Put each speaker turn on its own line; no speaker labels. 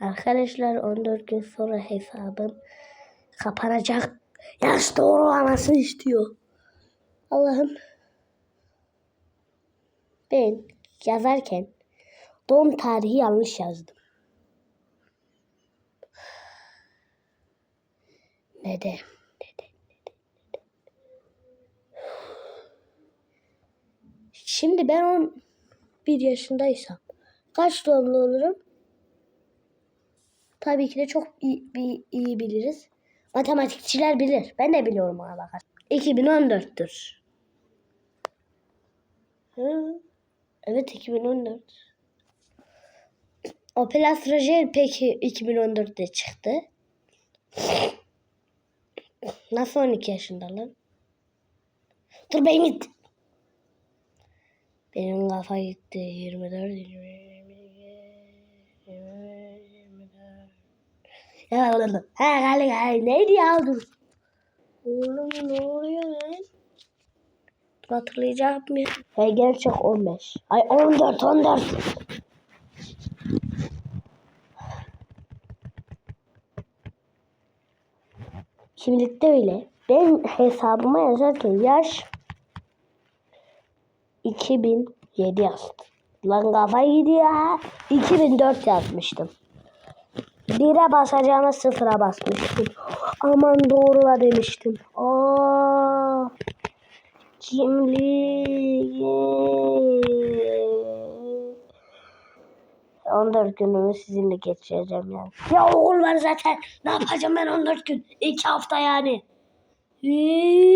Arkadaşlar 14 gün sonra hesabım kapanacak. Yaş doğrulaması istiyor. Allah'ım. Ben yazarken doğum tarihi yanlış yazdım. Neden? Neden? Şimdi ben 11 yaşındaysam kaç doğumlu olurum? Tabii ki de çok iyi, iyi, biliriz. Matematikçiler bilir. Ben de biliyorum ona bakar. 2014'tür. Hı? Evet 2014. Opel Astra peki 2014'te çıktı. Nasıl 12 yaşında lan? Dur ben git. Benim kafa gitti. 24, 20, 24. Gali gali. Neydi ya dur. Oğlum ne oluyor lan? Hatırlayacak mıyım? Hey gerçek 15. Ay 14 14. Şimdilik öyle. Ben hesabıma yazarken yaş 2007 yazdım. Lan kafa gidiyor ha. 2004 yazmıştım. Bire basacağıma sıfıra basmıştım. Aman doğrula demiştim. Aa, kimliği. 14 günümü sizinle geçireceğim yani. Ya okul var zaten. Ne yapacağım ben 14 gün? 2 hafta yani. Hii.